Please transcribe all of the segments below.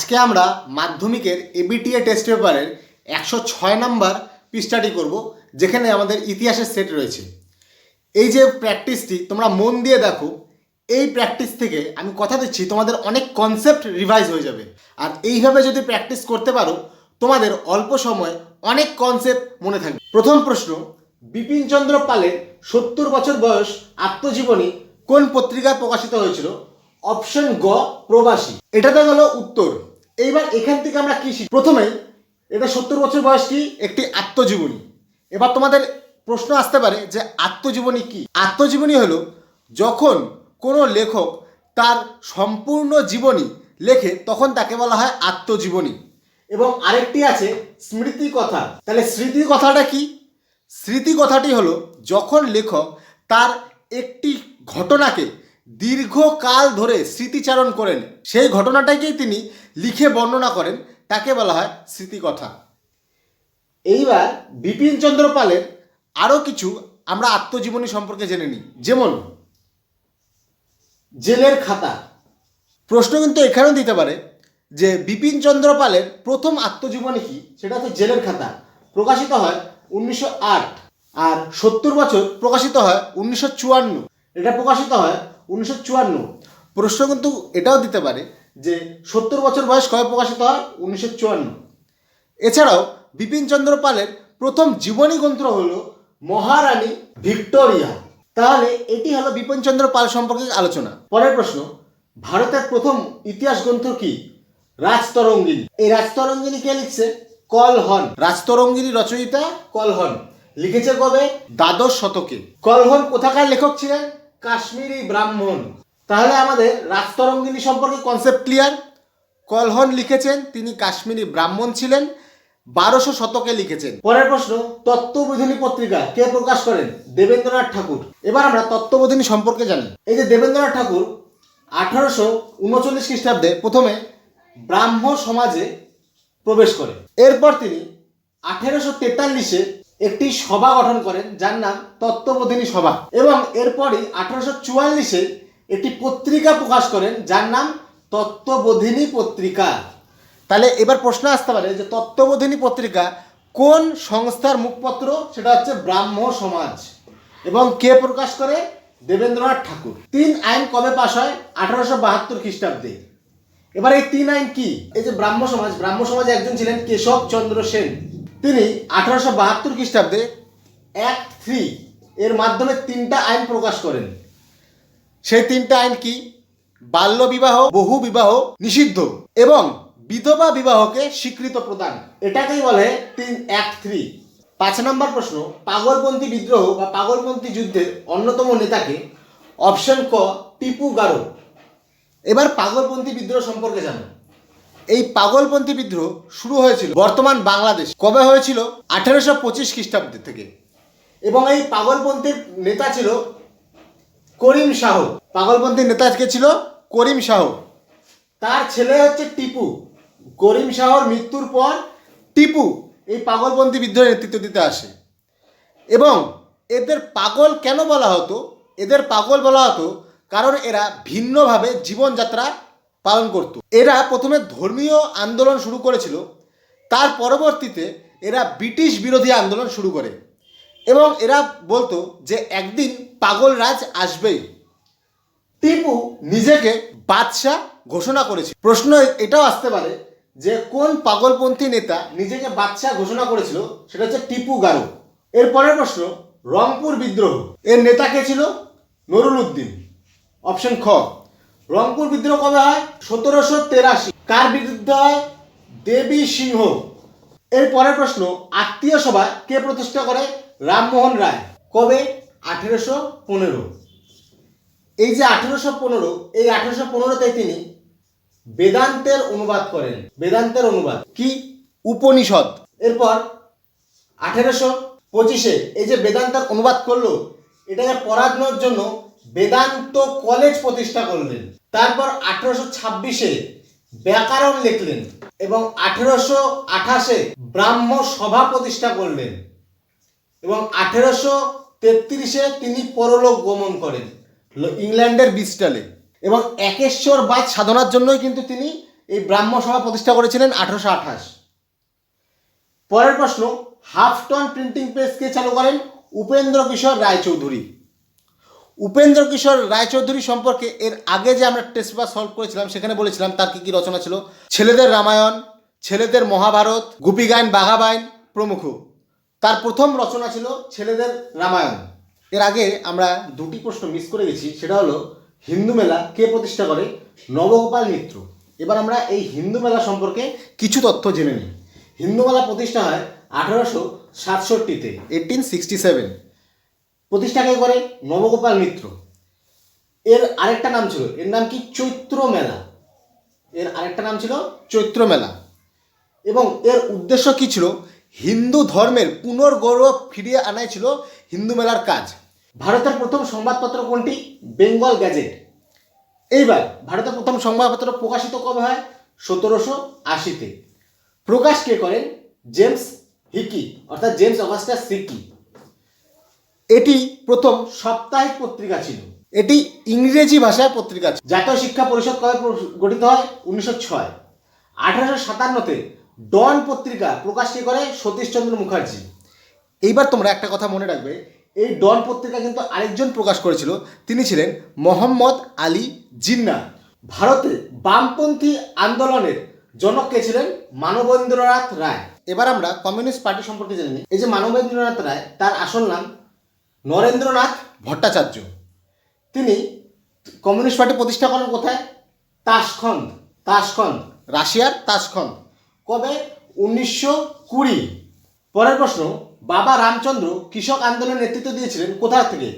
আজকে আমরা মাধ্যমিকের এবিটিএ টেস্ট পেপারের একশো ছয় নাম্বার পৃষ্ঠাটি করব, যেখানে আমাদের ইতিহাসের সেট রয়েছে। এই যে প্র্যাকটিসটি তোমরা মন দিয়ে দেখো, এই প্র্যাকটিস থেকে আমি কথা দিচ্ছি, তোমাদের অনেক কনসেপ্ট রিভাইজ হয়ে যাবে। আর এইভাবে যদি প্র্যাকটিস করতে পারো, তোমাদের অল্প সময় অনেক কনসেপ্ট মনে থাকবে। প্রথম প্রশ্ন বিপিনচন্দ্র পালের সত্তর বছর বয়স আত্মজীবনী কোন পত্রিকায় প্রকাশিত হয়েছিল? অপশন গ, প্রবাসী। এটাতে গেল উত্তর। এইবার এখান থেকে আমরা কি শিখি প্রথমে, এটা সত্তর বছর বয়স কি? একটি আত্মজীবনী। এবার তোমাদের প্রশ্ন আসতে পারে যে আত্মজীবনী কি? আত্মজীবনী হলো যখন কোনো লেখক তার সম্পূর্ণ জীবনী লেখে, তখন তাকে বলা হয় আত্মজীবনী। এবং আরেকটি আছে স্মৃতি কথা তাহলে স্মৃতি কথাটা কি? স্মৃতি কথাটি হলো যখন লেখক তার একটি ঘটনাকে দীর্ঘকাল ধরে স্মৃতিচারণ করেন। সেই ঘটনাটাকেই তিনি লিখে বর্ণনা করেন। তাকে বলা হয় স্মৃতিকথা। এইবার বিপিন চন্দ্র পালের আরও কিছু আমরা আত্মজীবনী সম্পর্কে জেনে নিই। যেমন, জেলের খাতা। প্রশ্ন কিন্তু এখানেও দিতে পারে যে বিপিন চন্দ্র পালের প্রথম আত্মজীবনী কি? সেটা হচ্ছে জেলের খাতা। প্রকাশিত হয় উনিশশো আট। আর সত্তর বছর প্রকাশিত হয় উনিশশো চুয়ান্ন। এটা প্রকাশিত হয় উনিশশো চুয়ান্ন। প্রশ্ন কিন্তু এটাও দিতে পারে যে সত্তর বছর বয়স কবে প্রকাশিত হয়? উনিশশো চুয়ান্ন। এছাড়াও বিপিন চন্দ্র পালের প্রথম জীবনী গ্রন্থ হল মহারানী ভিক্টোরিয়া। তাহলে এটি হলো বিপিন চন্দ্র পাল সম্পর্কে আলোচনা। পরের প্রশ্ন, ভারতের প্রথম ইতিহাস গ্রন্থ কি? রাজতরঙ্গিনী। এই রাজতরঙ্গিনী কে লিখছে? কলহন। রাজতরঙ্গিনী রচয়িতা কলহন। লিখেছে কবে? দ্বাদশ শতকে। কলহন কোথাকার লেখক ছিলেন? কাশ্মীরি ব্রাহ্মণ। তাহলে আমাদের রাজতরঙ্গিনী সম্পর্কে কনসেপ্ট ক্লিয়ার কলহন লিখেছেন, তিনি কাশ্মীরি ব্রাহ্মণ ছিলেন, বারোশো শতকে লিখেছেন। পরের প্রশ্ন তত্ত্ববোধিনী পত্রিকা কে প্রকাশ করেন? দেবেন্দ্রনাথ ঠাকুর। এবার আমরা তত্ত্ববোধিনী সম্পর্কে জানি। এই যে দেবেন্দ্রনাথ ঠাকুর আঠারোশো উনচল্লিশ খ্রিস্টাব্দে প্রথমে ব্রাহ্ম সমাজে প্রবেশ করে। এরপর তিনি আঠেরোশো তেতাল্লিশে একটি সভা গঠন করেন, যার নাম তত্ত্ববোধিনী সভা। এবং এরপরই আঠারোশো চুয়াল্লিশে একটি পত্রিকা প্রকাশ করেন, যার নাম তত্ত্ববোধিনী পত্রিকা। তাহলে এবার প্রশ্ন আসতে পারে যে তত্ত্ববোধিনী পত্রিকা কোন সংস্থার মুখপত্র? সেটা হচ্ছে ব্রাহ্ম সমাজ। এবং কে প্রকাশ করে? দেবেন্দ্রনাথ ঠাকুর। তিন আইন কবে পাশ হয়? আঠারোশো বাহাত্তর খ্রিস্টাব্দে। এবার এই তিন আইন কি? এই যে ব্রাহ্ম সমাজ, ব্রাহ্ম সমাজে একজন ছিলেন কেশব চন্দ্র সেন। তিনি আঠারোশো বাহাত্তর খ্রিস্টাব্দে অ্যাক্ট থ্রি এর মাধ্যমে তিনটা আইন প্রকাশ করেন। সেই তিনটা আইন কি? বাল্য বিবাহ, বহু বিবাহ নিষিদ্ধ এবং বিধবা বিবাহকে স্বীকৃত প্রদান। এটাকেই বলে তিন অ্যাক্ট থ্রি পাঁচ নম্বর প্রশ্ন, পাগলপন্থী বিদ্রোহ বা পাগলপন্থী যুদ্ধের অন্যতম নেতাকে অপশন ক টিপু গারো। এবার পাগলপন্থী বিদ্রোহ সম্পর্কে জানো। এই পাগলপন্থী বিদ্রোহ শুরু হয়েছিল বর্তমান বাংলাদেশ। কবে হয়েছিল? আঠেরোশো পঁচিশ খ্রিস্টাব্দ থেকে। এবং এই পাগলপন্থীর নেতা ছিল করিম শাহ। পাগলপন্থীর নেতা কে ছিল? করিম শাহ। তার ছেলে হচ্ছে টিপু। করিম শাহর মৃত্যুর পর টিপু এই পাগলপন্থী বিদ্রোহের নেতৃত্ব দিতে আসে। এবং এদের পাগল কেন বলা হতো? এদের পাগল বলা হতো কারণ এরা ভিন্নভাবে জীবনযাত্রা পালন করত। এরা প্রথমে ধর্মীয় আন্দোলন শুরু করেছিল, তার পরবর্তীতে এরা ব্রিটিশ বিরোধী আন্দোলন শুরু করে এবং এরা বলতো যে একদিন পাগল রাজ আসবেই। টিপু নিজেকে বাদশাহ ঘোষণা করেছিল। প্রশ্ন এটাও আসতে পারে যে কোন পাগলপন্থী নেতা নিজেকে বাদশাহ ঘোষণা করেছিল, সেটা হচ্ছে টিপু গারো। এর পরের প্রশ্ন, রংপুর বিদ্রোহ। এর নেতা কে ছিল? নুরুল উদ্দিন। অপশন খ রংপুর বিদ্রোহ কবে হয়? সতেরোশো তেরাশি। কার বিরুদ্ধে হয়? দেবী সিংহ। এর পরের প্রশ্ন, আত্মীয় সভা কে প্রতিষ্ঠা করে? রামমোহন রায়। কবে? আঠেরোশো পনেরো। এই যে আঠেরোশো পনেরো, এই আঠেরোশো পনেরোতে তিনি বেদান্তের অনুবাদ করেন। বেদান্তের অনুবাদ। কি? উপনিষদ। এরপর, আঠেরোশো পঁচিশে এই যে বেদান্তের অনুবাদ করল, এটাকে পড়ানোর জন্য বেদান্ত কলেজ প্রতিষ্ঠা করলেন। তারপর আঠারোশো ছাব্বিশে ব্যাকরণ লিখলেন এবং আঠেরোশো আঠাশে ব্রাহ্ম সভা প্রতিষ্ঠা করলেন এবং আঠেরোশো তেত্রিশে তিনি পরলোক গমন করেন ইংল্যান্ডের বিস্টালে এবং একেশ্বর একেশ্বরবাদ সাধনার জন্যই কিন্তু তিনি এই ব্রাহ্ম সভা প্রতিষ্ঠা করেছিলেন আঠারোশো আঠাশ। পরের প্রশ্ন হাফ টন প্রিন্টিং প্রেস কে চালু করেন? উপেন্দ্র কিশোর রায়চৌধুরী। উপেন্দ্র কিশোর রায়চৌধুরী সম্পর্কে এর আগে যে আমরা টেস্ট সলভ করেছিলাম, সেখানে বলেছিলাম তার কী কী রচনা ছিল। ছেলেদের রামায়ণ, ছেলেদের মহাভারত গুপিগায়ন বাঘাবাইন প্রমুখ। তার প্রথম রচনা ছিল ছেলেদের রামায়ণ। এর আগে আমরা দুটি প্রশ্ন মিস করে গেছি, সেটা হলো, হিন্দু মেলা কে প্রতিষ্ঠা করে? নবগোপাল মিত্র এবার আমরা এই হিন্দু মেলা সম্পর্কে কিছু তথ্য জেনে নিই। হিন্দু মেলা প্রতিষ্ঠা হয় আঠারোশো সাতষট্টিতে। এইটিন সিক্সটি সেভেন প্রতিষ্ঠা কে করে নবগোপাল মিত্র। এর আরেকটা নাম ছিল, এর নাম কি? চৈত্র মেলা। এর আরেকটা নাম ছিল চৈত্র মেলা। এবং এর উদ্দেশ্য কি ছিল? হিন্দু ধর্মের পুনর্গৌরব ফিরিয়ে আনাই ছিল হিন্দু মেলার কাজ। ভারতের প্রথম সংবাদপত্র কোনটি? Bengal gazette. এইবার ভারতের প্রথম সংবাদপত্র প্রকাশিত কবে হয়? সতেরোশো আশিতে। প্রকাশ কে করেন? জেমস হিকি, অর্থাৎ জেমস অগাস্টাস সিকি এটি প্রথম সাপ্তাহিক পত্রিকা ছিল। এটি ইংরেজি ভাষায় পত্রিকা ছিল। জাতীয় শিক্ষা পরিষদ কবে গঠিত হয়? উনিশশো ছয়। আঠারোশো সাতান্নতে ডন পত্রিকা প্রকাশ কে করে? সতীশচন্দ্র মুখার্জি। এইবার তোমরা একটা কথা মনে রাখবে, এই ডন পত্রিকা কিন্তু আরেকজন প্রকাশ করেছিল। তিনি ছিলেন মোহাম্মদ আলী জিন্না। ভারতে বামপন্থী আন্দোলনের জনক কে ছিলেন? মানবেন্দ্রনাথ রায়। এবার আমরা কমিউনিস্ট পার্টি সম্পর্কে জেনে নিই। এই যে মানবেন্দ্রনাথ রায়, তার আসল নাম নরেন্দ্রনাথ ভট্টাচার্য। তিনি কমিউনিস্ট পার্টি প্রতিষ্ঠা করেন কোথায়? তাসখন্দ তাসখন্দ, রাশিয়ার তাসখন্দ। কবে? উনিশশো কুড়ি। পরের প্রশ্ন, বাবা রামচন্দ্র কৃষক আন্দোলনের নেতৃত্ব দিয়েছিলেন কোথা থেকে?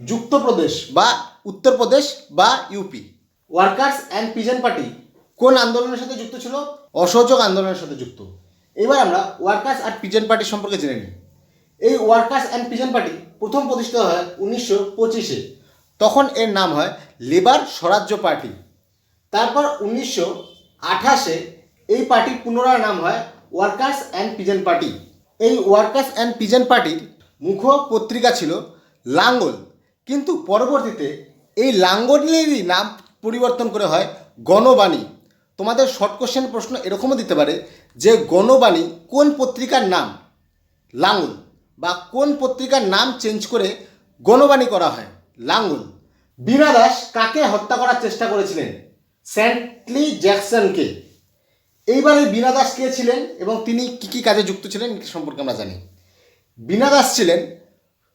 যুক্তপ্রদেশ বা উত্তরপ্রদেশ বা UP. Workers and peasant party কোন আন্দোলনের সাথে যুক্ত ছিল? অসহযোগ আন্দোলনের সাথে যুক্ত। এবার আমরা ওয়ার্কার্স আর পিজন পার্টি সম্পর্কে জেনে নিই। এই ওয়ার্কার্স অ্যান্ড পিজন পার্টি প্রথম প্রতিষ্ঠিত হয় উনিশশো পঁচিশে। তখন এর নাম হয় লেবার স্বরাজ্য পার্টি। তারপর উনিশশো আঠাশে এই পার্টির পুনরায় নাম হয় ওয়ার্কার্স অ্যান্ড পিজন পার্টি। এই ওয়ার্কার্স অ্যান্ড পিজন পার্টির মুখ পত্রিকা ছিল লাঙ্গল। কিন্তু পরবর্তীতে এই লাঙ্গলেরই নাম পরিবর্তন করে হয় গণবাণী। তোমাদের শর্ট কোশ্চেন প্রশ্ন এরকমও দিতে পারে যে গণবাণী কোন পত্রিকার নাম? লাঙ্গল। কোন পত্রিকার নাম চেঞ্জ করে গণবাণী করা হয়? লাঙ্গুল বীণা দাস কাকে হত্যা করার চেষ্টা করেছিলেন? স্যান্টলি জ্যাকসনকে। এইবার এই বীণা দাস কে ছিলেন এবং তিনি কী কী কাজে যুক্ত ছিলেন সম্পর্কে আমরা জানি। বীণা দাস ছিলেন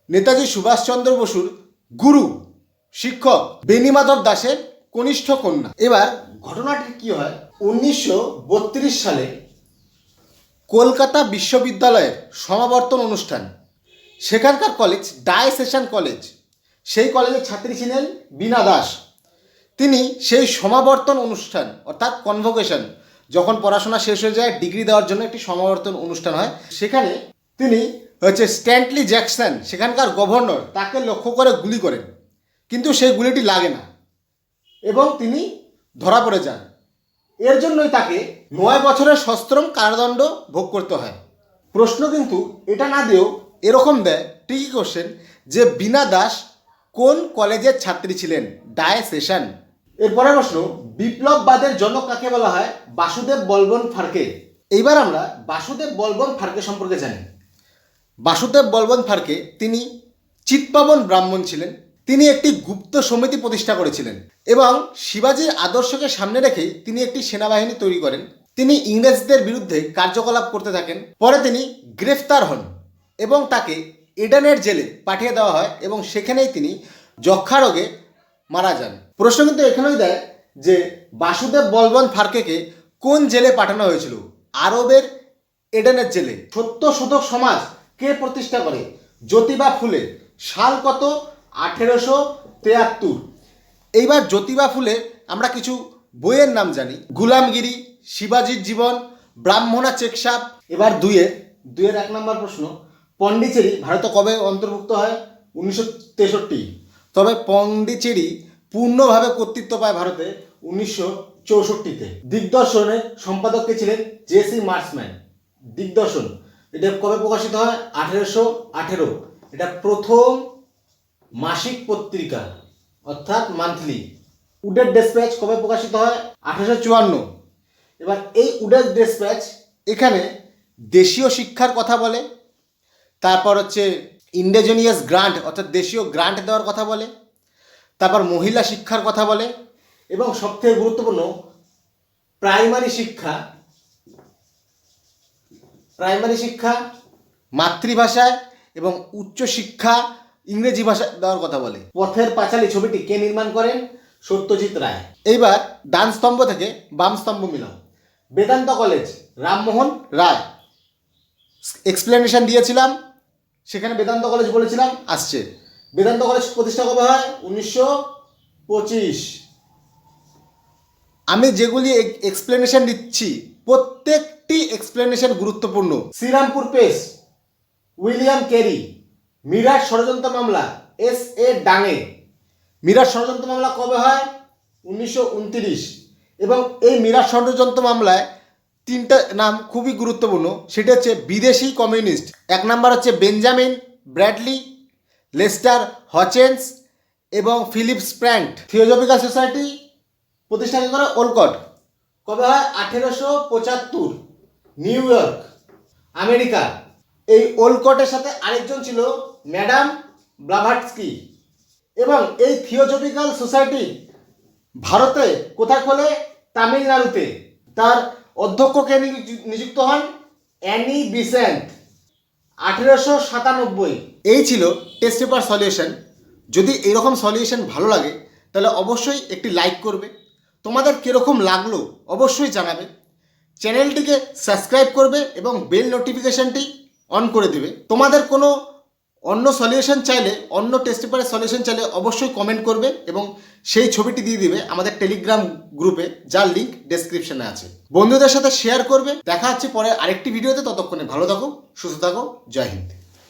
নেতাজি সুভাষচন্দ্র বসুর গুরু, শিক্ষক বেণীমাধব দাসের কনিষ্ঠ কন্যা। এবার ঘটনাটি কি হয়? উনিশশো বত্রিশ সালে কলকাতা বিশ্ববিদ্যালয়ের সমাবর্তন অনুষ্ঠান। সেখানকার কলেজ ডায়সেশন কলেজ। সেই কলেজের ছাত্রী ছিলেন বীণা দাস। তিনি সেই সমাবর্তন অনুষ্ঠান, অর্থাৎ কনভোকেশন যখন পড়াশোনা শেষ হয়ে যায়, ডিগ্রি দেওয়ার জন্য একটি সমাবর্তন অনুষ্ঠান হয়। সেখানে তিনি হচ্ছে স্ট্যান্টলি জ্যাকসন, সেখানকার গভর্নর, তাকে লক্ষ্য করে গুলি করেন। কিন্তু সেই গুলিটি লাগে না। এবং তিনি ধরা পড়ে যান। এর জন্যই তাকে নয় বছরের সশ্রম কারাদণ্ড ভোগ করতে হয়। প্রশ্ন কিন্তু এটা না দিয়েও এরকম দেয় ঠিকই কোশ্চেন যে বীণা দাস কোন কলেজের ছাত্রী ছিলেন? Diocesan. এরপরের প্রশ্ন, বিপ্লববাদের জনক কাকে বলা হয়? বাসুদেব বলবন ফার্কে। এইবার আমরা বাসুদেব বলবন ফার্কে সম্পর্কে জানি। বাসুদেব বলবন ফার্কে তিনি চিৎপাবন ব্রাহ্মণ ছিলেন। তিনি একটি গুপ্ত সমিতি প্রতিষ্ঠা করেছিলেন এবং শিবাজির আদর্শকে সামনে রেখে তিনি একটি সেনাবাহিনী তৈরি করেন। তিনি ইংরেজদের বিরুদ্ধে কার্যকলাপ করতে থাকেন। পরে তিনি গ্রেফতার হন এবং তাকে এডেনের জেলে পাঠিয়ে দেওয়া হয় এবং সেখানেই তিনি যক্ষা রোগে মারা যান। প্রশ্ন কিন্তু এখানেই দেয় যে বাসুদেব বলবন ফারকেকে কোন জেলে পাঠানো হয়েছিল? আরবের এডেনের জেলে। সত্য শোধক সমাজ কে প্রতিষ্ঠা করে? জ্যোতিবা ফুলে। সাল কত? আঠেরোশো তেয়াত্তর। এইবার জ্যোতিবা ফুলে আমরা কিছু বইয়ের নাম জানি। গুলামগিরি, শিবাজির জীবন, ব্রাহ্মণা চেকসাপ এবার দুইয়ের দুইয়ের এক নম্বর প্রশ্ন, পন্ডিচেরি ভারতে কবে অন্তর্ভুক্ত হয়? উনিশশো তেষট্টি। তবে পন্ডিচেরি পূর্ণভাবে কর্তৃত্ব পায় ভারতে উনিশশো চৌষট্টিতে। দিগদর্শনের সম্পাদক কে ছিলেন জেসি মার্সম্যান। দিগদর্শন, এটা কবে প্রকাশিত হয়? আঠেরোশো আঠেরো। এটা প্রথম মাসিক পত্রিকা, অর্থাৎ মান্থলি উডের ডেসপ্যাচ কবে প্রকাশিত হয়? আঠারোশো চুয়ান্ন। এবার এই উডেল ডিসপ্যাচ এখানে দেশীয় শিক্ষার কথা বলে, তারপর হচ্ছে ইন্ডিজেনিয়াস গ্রান্ট অর্থাৎ দেশীয় গ্রান্ট দেওয়ার কথা বলে, তারপর মহিলা শিক্ষার কথা বলে, এবং সবথেকে গুরুত্বপূর্ণ প্রাইমারি শিক্ষা প্রাইমারি শিক্ষা মাতৃভাষায় এবং উচ্চ শিক্ষা ইংরেজি ভাষায় দেওয়ার কথা বলে। পথের পাঁচালী ছবিটি কে নির্মাণ করেন? সত্যজিৎ রায়। এইবার ডান স্তম্ভ থেকে বাম স্তম্ভ মিলাও বেদান্ত কলেজ, রামমোহন রায়। এক্সপ্লেনেশন দিয়েছিলাম। সেখানে বেদান্ত কলেজ বলেছিলাম, আসছে। বেদান্ত কলেজ প্রতিষ্ঠা কবে হয়? উনিশশো পঁচিশ। আমি যেগুলি এক্সপ্লেনেশন দিচ্ছি, প্রত্যেকটি এক্সপ্লেনেশন গুরুত্বপূর্ণ। Serampore press William Carey. Meerut ষড়যন্ত্র মামলা, এস এ ডাঙে। মিরাট ষড়যন্ত্র মামলা কবে হয়? উনিশশো উনত্রিশ। এবং এই মিরাট ষড়যন্ত্র মামলায় তিনটা নাম খুবই গুরুত্বপূর্ণ। সেটা হচ্ছে বিদেশি কমিউনিস্ট, এক নাম্বার হচ্ছে বেঞ্জামিন ব্র্যাডলি, লেস্টার হচেন্স এবং ফিলিপস প্র্যান্ট। থিওজফিক্যাল সোসাইটি প্রতিষ্ঠা করে ওলকট। কবে হয়? আঠেরোশো পঁচাত্তর। New York, America. এই ওলকটের সাথে আরেকজন ছিল ম্যাডাম ব্লাভাটস্কি। এবং এই থিওজফিক্যাল সোসাইটি ভারতে কোথায় খোলে? তামিলনাড়ুতে। তার অধ্যক্ষকে নিযু- নিযুক্ত হন? Annie Besant. আঠেরোশো সাতানব্বই। এই ছিল টেস্ট পেপার সলিউশন যদি এরকম সলিউশন ভালো লাগে, তাহলে অবশ্যই একটি লাইক করবে। তোমাদের কীরকম লাগল অবশ্যই জানাবে। চ্যানেলটিকে সাবস্ক্রাইব করবে এবং বেল নোটিফিকেশনটি অন করে দেবে। তোমাদের কোনো অন্য সলিউশন চাইলে, অন্য টেস্ট পেপারের সলিউশন চাইলে অবশ্যই কমেন্ট করবে এবং সেই ছবিটি দিয়ে দিবে আমাদের টেলিগ্রাম গ্রুপে যার লিঙ্ক ডেসক্রিপশনে আছে। বন্ধুদের সাথে শেয়ার করবে। দেখা হচ্ছে পরে আরেকটি ভিডিওতে ততক্ষণে ভালো থাকো, সুস্থ থাকো, জয় হিন্দ।